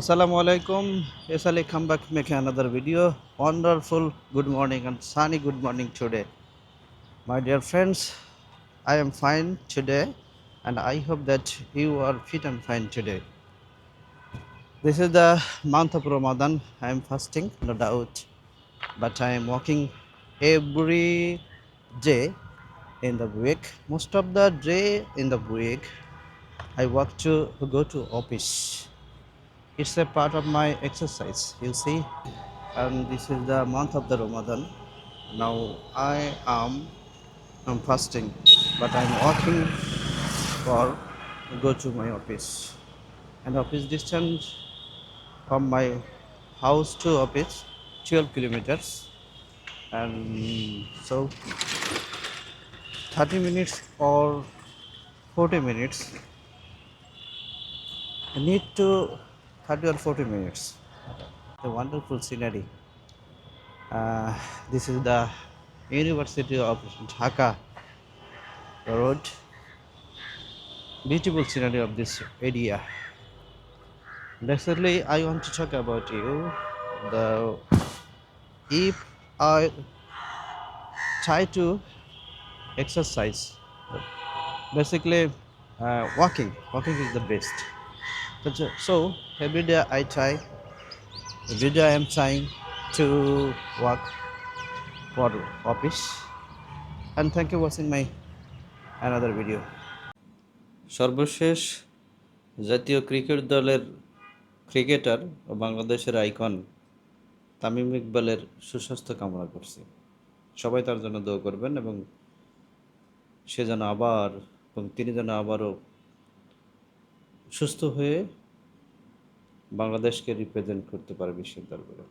Assalamu alaikum. Yes, Ali come back make another video. Wonderful good morning and sunny good morning today. My dear friends, I am fine today and I hope that you are fit and fine today. This is the month of Ramadan. I am fasting, no doubt, but I am walking every day in the week. Most of the day in the week, I walk to go to office. It's a part of my exercise, you see. And this is the month of the Ramadan. Now I am I'm fasting, but I'm walking for go to my office. And office distance from my house to office 12 kilometers. And so 30 minutes or 40 minutes I need to 30 or 40 minutes. The wonderful scenery. Uh, this is the University of Dhaka road. Beautiful scenery of this area. Basically, I want to talk about you. The if I try to exercise, basically uh, walking. Walking is the best. Uh, So every day I try. Every day I am trying to walk for office. And thank you watching my another video. সর্বশেষ জাতীয় cricket দলের cricketer ও বাংলাদেশের icon Tamim ইকবালের সুস্বাস্থ্য কামনা করছি সবাই তার জন্য দোয়া করবেন এবং সে যেন আবার এবং তিনি যেন আবারও সুস্থ হয়ে বাংলাদেশকে রিপ্রেজেন্ট করতে পারে বিশ্বের দরবারে